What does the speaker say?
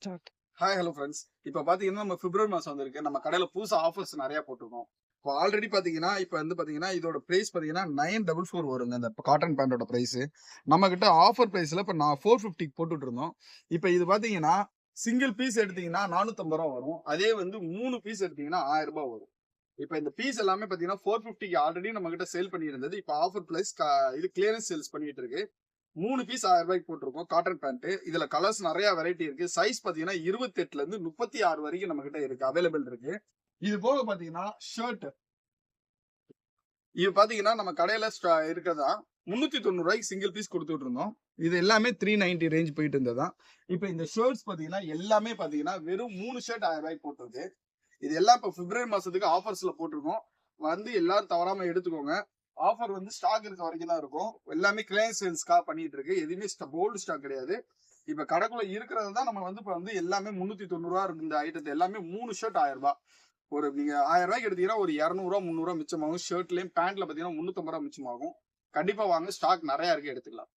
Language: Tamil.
ஸ்டார்ட். ஹாய் ஹலோ ஃப்ரெண்ட்ஸ் இப்போ பார்த்தீங்கன்னா நம்ம பிப்ரவரி மாதம் வந்திருக்கு. நம்ம கடையில் புதுசாக ஆஃபர்ஸ் நிறைய போட்டிருக்கோம். இப்போ ஆல்ரெடி பார்த்தீங்கன்னா இப்போ வந்து பார்த்தீங்கன்னா இதோட ப்ரைஸ் பார்த்தீங்கன்னா நைன் டபுள் ஃபோர் வருங்க. இந்த காட்டன் பேண்டோட ப்ரைஸ் நம்ம கிட்ட ஆஃபர் ப்ரைஸில் இப்போ நான் ஃபோர் ஃபிஃப்டிக்கு போட்டுட்டு இருந்தோம். இப்போ இது பார்த்தீங்கன்னா சிங்கிள் பீஸ் எடுத்தீங்கன்னா நானூற்றம்பது ரூபா வரும். அதே வந்து மூணு பீஸ் எடுத்தீங்கன்னா ஆயிரம் ரூபாய் வரும். இப்போ இந்த பீஸ் எல்லாமே பார்த்தீங்கன்னா ஃபோர் ஃபிஃப்டிக்கு ஆல்ரெடி நம்ம கிட்ட சேல் பண்ணியிருந்தது. இப்போ ஆஃபர் ப்ரைஸ் இது கிளியரன்ஸ் சேல்ஸ் பண்ணிட்டு இருக்கு. மூணு பீஸ் ஆயிரம் ரூபாய்க்கு போட்டிருக்கோம். காட்டன் பேண்ட் இதுல கலர்ஸ் நிறைய வெரைட்டி இருக்கு. சைஸ் பாத்தீங்கன்னா இருபத்தி எட்டுல இருந்து முப்பத்தி ஆறு வரைக்கும் நம்ம கிட்ட இருக்கு. அவைலபிள் இருக்கு. இது போக பாத்தீங்கன்னா ஷர்ட் இது பாத்தீங்கன்னா நம்ம கடையில இருக்கிறதா? முன்னூத்தி தொண்ணூறு ரூபாய்க்கு சிங்கிள் பீஸ் கொடுத்துட்டு இருந்தோம் இது எல்லாமே த்ரீ நைன்டி ரேஞ்ச் போயிட்டு இருந்ததா? இப்போ இந்த ஷர்ட்ஸ் பாத்தீங்கன்னா எல்லாமே பாத்தீங்கன்னா வெறும் மூணு ஷர்ட் ஆயிரம் ரூபாய்க்கு போட்டிருக்கு. இது எல்லாம் இப்போ பிப்ரவரி மாசத்துக்கு ஆஃபர்ஸ்ல போட்டிருக்கோம். வந்து எல்லாரும் தவறாம எடுத்துக்கோங்க. ஆஃபர் வந்து ஸ்டாக் இருக்க வரைக்கும் தான் இருக்கும். எல்லாமே கிளையன் சேல்ஸ்க்காக பண்ணிட்டு இருக்கு. எதுவுமே போல்டு ஸ்டாக் கிடையாது. இப்ப கடைக்குள்ள இருக்கிறது தான் நம்ம வந்து இப்ப வந்து எல்லாமே முன்னூத்தி தொண்ணூறுவா இருக்கு இந்த ஐட்டத்தை எல்லாமே மூணு ஷர்ட் ஆயிரம் ரூபாய். ஒரு நீங்க ஆயிரம் ரூபாய்க்கு எடுத்தீங்கன்னா ஒரு இரநூறுவா முந்நூறுவா மிச்சமாகும். ஷர்ட்லயும் பேண்ட்ல பாத்தீங்கன்னா முன்னூத்தம்பது ரூபா மிச்சமாகும். கண்டிப்பா வாங்க ஸ்டாக் நிறைய இருக்கு எடுத்துக்கலாம்.